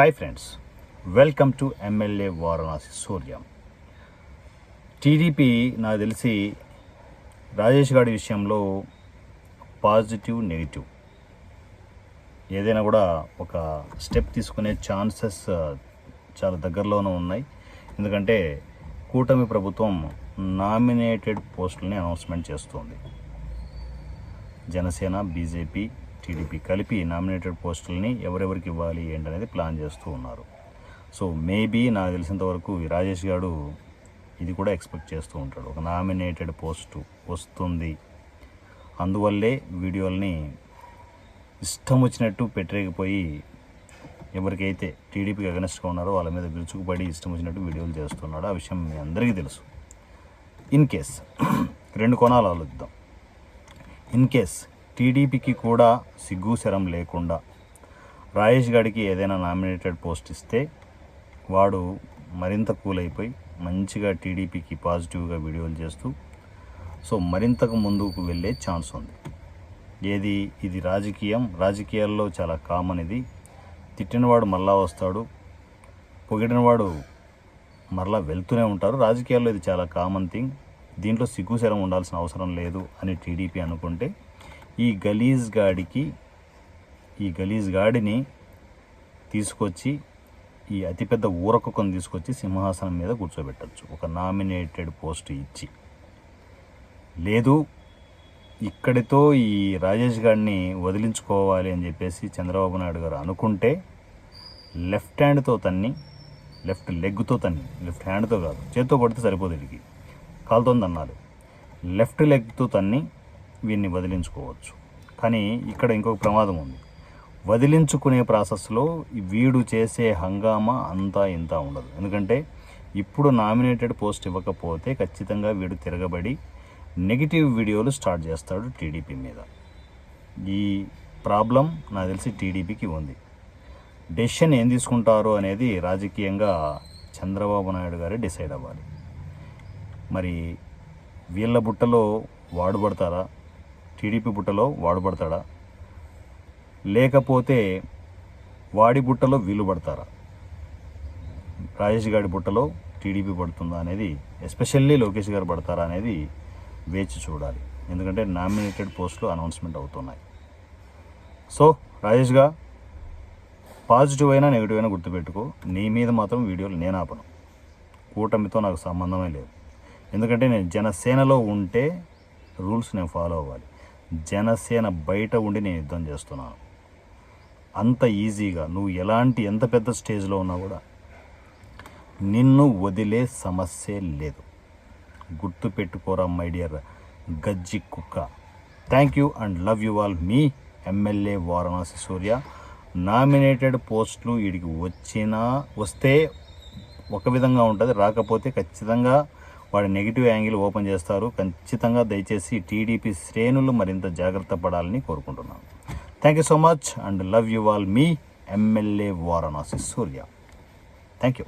Hi friends welcome to MLA Varanasi Surya TDP నాకు తెలిసి రాజేష్ గారి విషయంలో పాజిటివ్ నెగిటివ్ ఏదైనా కూడా ఒక స్టెప్ తీసుకునే ఛాన్సెస్ చాలా దగ్గరలోనే ఉన్నాయి. ఎందుకంటే కూటమి ప్రభుత్వం నామినేటెడ్ పోస్టులని అనౌన్స్మెంట్ చేస్తుంది. జనసేన బీజేపీ టీడీపీ కలిపి నామినేటెడ్ పోస్టులని ఎవరెవరికి ఇవ్వాలి ఏంటనేది ప్లాన్ చేస్తూ ఉన్నారు. సో మేబీ నాకు తెలిసినంతవరకు రాజేష్ గారు ఇది కూడా ఎక్స్పెక్ట్ చేస్తూ ఉంటాడు. ఒక నామినేటెడ్ పోస్టు వస్తుంది. అందువల్లే వీడియోల్ని ఇష్టం వచ్చినట్టు పెట్టలేకపోయి ఎవరికైతే టీడీపీకి అగనెస్ట్గా ఉన్నారో వాళ్ళ మీద విరుచుకుపడి ఇష్టం వచ్చినట్టు వీడియోలు చేస్తున్నాడు ఆ విషయం మీ అందరికీ తెలుసు. ఇన్ కేస్ రెండు కోణాలు ఆలోచిద్దాం. ఇన్ కేస్ టీడీపీకి కూడా సిగ్గు శరం లేకుండా రాజేష్ గారికి ఏదైనా నామినేటెడ్ పోస్ట్ ఇస్తే వాడు మరింత కూల్ అయిపోయి మంచిగా టీడీపీకి పాజిటివ్గా వీడియోలు చేస్తూ సో మరింతకు ముందుకు వెళ్ళే ఛాన్స్ ఉంది. ఏది? ఇది రాజకీయం. రాజకీయాల్లో చాలా కామన్ ఇది. తిట్టినవాడు మళ్ళా వస్తాడు. పొగిడినవాడు మరలా వెళ్తూనే ఉంటారు. రాజకీయాల్లో ఇది చాలా కామన్ థింగ్. దీంట్లో సిగ్గుశరం ఉండాల్సిన అవసరం లేదు అని టీడీపీ అనుకుంటే ఈ గలీజ్ గాడికి ఈ గలీజ్ గాడిని తీసుకొచ్చి ఈ అతిపెద్ద ఊరకొకను తీసుకొచ్చి సింహాసనం మీద కూర్చోబెట్టచ్చు. ఒక నామినేటెడ్ పోస్ట్ ఇచ్చి. లేదు ఇక్కడితో ఈ రాజేష్ గారిని వదిలించుకోవాలి అని చెప్పేసి చంద్రబాబు నాయుడు గారు అనుకుంటే లెఫ్ట్ హ్యాండ్తో తన్ని లెఫ్ట్ లెగ్తో తన్ని లెఫ్ట్ హ్యాండ్తో కాదు చేత్తో పడితే సరిపోదు వీడికి. కాలుతోంది అన్నారు లెఫ్ట్ లెగ్తో తన్ని వీన్ని వదిలించుకోవచ్చు. కానీ ఇక్కడ ఇంకొక ప్రమాదం ఉంది. వదిలించుకునే ప్రాసెస్లో వీడు చేసే హంగామా అంతా ఇంత ఉండదు. ఎందుకంటే ఇప్పుడు నామినేటెడ్ పోస్ట్ ఇవ్వకపోతే ఖచ్చితంగా వీడు తిరగబడి నెగిటివ్ వీడియోలు స్టార్ట్ చేస్తాడు టీడీపీ మీద. ఈ ప్రాబ్లం నాకు తెలిసి టీడీపీకి ఉంది. డెసిషన్ ఏం తీసుకుంటారు అనేది రాజకీయంగా చంద్రబాబు నాయుడు గారే డిసైడ్ అవ్వాలి. మరి వీళ్ళ బుట్టలో వాడుబడతారా టీడీపీ బుట్టలో వాడబడతాడా లేకపోతే వాడి బుట్టలో వీలు పడతారా? రాజేష్ గారి బుట్టలో టీడీపీ పడుతుందా అనేది ఎస్పెషల్లీ లోకేష్ గారు పడతారా అనేది వేచి చూడాలి. ఎందుకంటే నామినేటెడ్ పోస్టులు అనౌన్స్మెంట్ అవుతున్నాయి. సో రాజేష్గా పాజిటివ్ అయినా నెగిటివ్ అయినా గుర్తుపెట్టుకో నీ మీద మాత్రం వీడియోలు నేను ఆపను. కూటమితో నాకు సంబంధమే లేదు. ఎందుకంటే నేను జనసేనలో ఉంటే రూల్స్ నేను ఫాలో అవ్వాలి. జనసేన బయట ఉండి నేను యుద్ధం చేస్తున్నాను. అంత ఈజీగా నువ్వు ఎలాంటి ఎంత పెద్ద స్టేజ్లో ఉన్నా కూడా నిన్ను వదిలే సమస్యే లేదు. గుర్తు పెట్టుకోరా మై డియర్ గజ్జి కుక్క. Thank you and love you all. Me MLA Varanasi Surya. Nominated పోస్టులు వీడికి వచ్చినా వస్తే ఒక విధంగా ఉంటుంది. రాకపోతే ఖచ్చితంగా వాడి నెగిటివ్ యాంగిల్ ఓపెన్ చేస్తారు. ఖచ్చితంగా దయచేసి టీడీపీ శ్రేణులు మరింత జాగ్రత్త పడాలని కోరుకుంటున్నాను. Thank you so much and love you all me MLA Varanasi Surya. Thank you